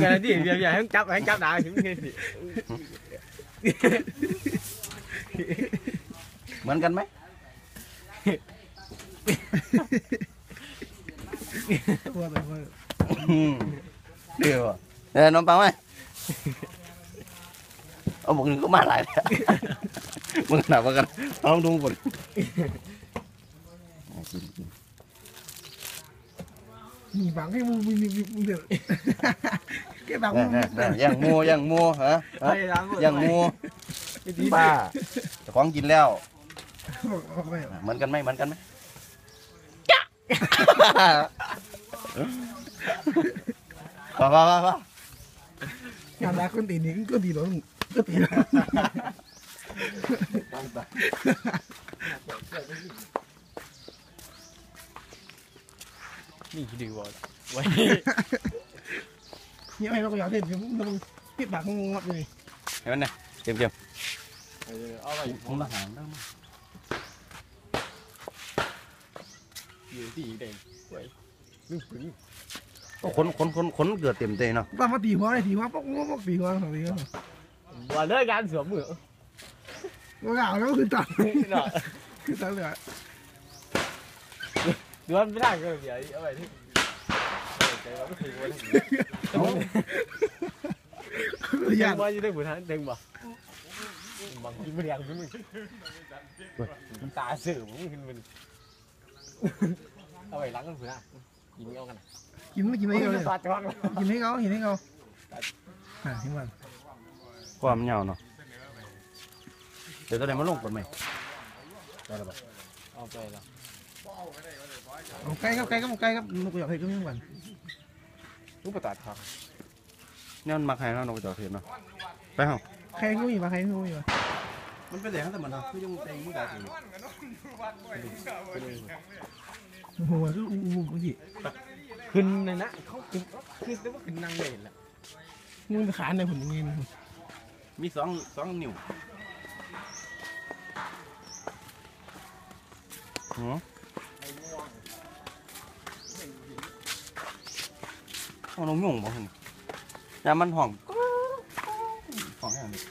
ไงดิเดี๋ยวอย่าให้จับให้จับได้ถึงนี่สิเหมือนกั นไหม ตัวอะไรวะ อืมเดี๋ยวอะเออน้องปังไหมเอาบอกหนึ่งก็มาหลายแล้วมึงหนักกว่ากันเอาลองดูก่อน มีบังให้มึงมีมีมีเดือดแกบัง แน่ มึง แน่แน่ย่างมัวย่างมัวฮะฮะ ให้ล้างมือ ย่างมัว ดี ป้าเจ้าของกินแล้ว บอกไป เหมือนกันไหมเหมือนกันไหม ว้าวว้าวว้าว งานรักคนตีนี้ก็ตีหรอก็ตีหรอ นี่ดีวะไว้เนี่ยไม่เราก็อยากเล่นมึงปิดปากมึงงับเลยเห็นไหมเนี่ยเก็บเก็บเอาไปผมละหางได้มั้ยอยู่ที่แดงไว้ลึกปึ้งโอ้ขนขนขนขนเกือบเต็มเตยเนาะป้ามาตีหัวเลยตีหัวปอกปอกตีหัวตีหัวว่าเลิกการสวมมือก็เหงาแล้วคือตังเนาะคือตังเลย ดูมันไม่ได้ก็เดี๋ยวเอาไปที่ใจเราไม่ถึงวันนี้ยังว่าอยู่ได้บุญทันเดึงบ่บางทีมันยังมึงมันตาสื่อมึงขึ้นมันเอาไปล้างกันผืนอะกินไม่เอากันกินไม่กินไม่เอาเลยกินให้เขากินให้เขาอะทิ้งมันความยาวเนาะเดี๋ยวตอนไหนมาลงก่อนไหมได้แล้วปะเอาไปแล้ว เอาไก่ครับไก่ครับไก่ครับนกอยากให้ก็ไม่เหมือนลูกประตัดครับเนี่ยมันมาใครแล้วนกกระจอกเทศเนาะไปเฮาใครก็มีมาใครก็มีมามันเป็นแหล่งแต่มันเนาะคือยังเต็งมือได้ถึงโอ้โหคืออู้อู้กูสิขึ้นเลยนะเขาขึ้นขึ้นแต่ว่าขึ้นนางเลยแหละมึงไปขานในผลเงินมีสองสองนิ้วหื เอาน้องยุ่งบ่หึยามมันห้องห้องอย่างนี้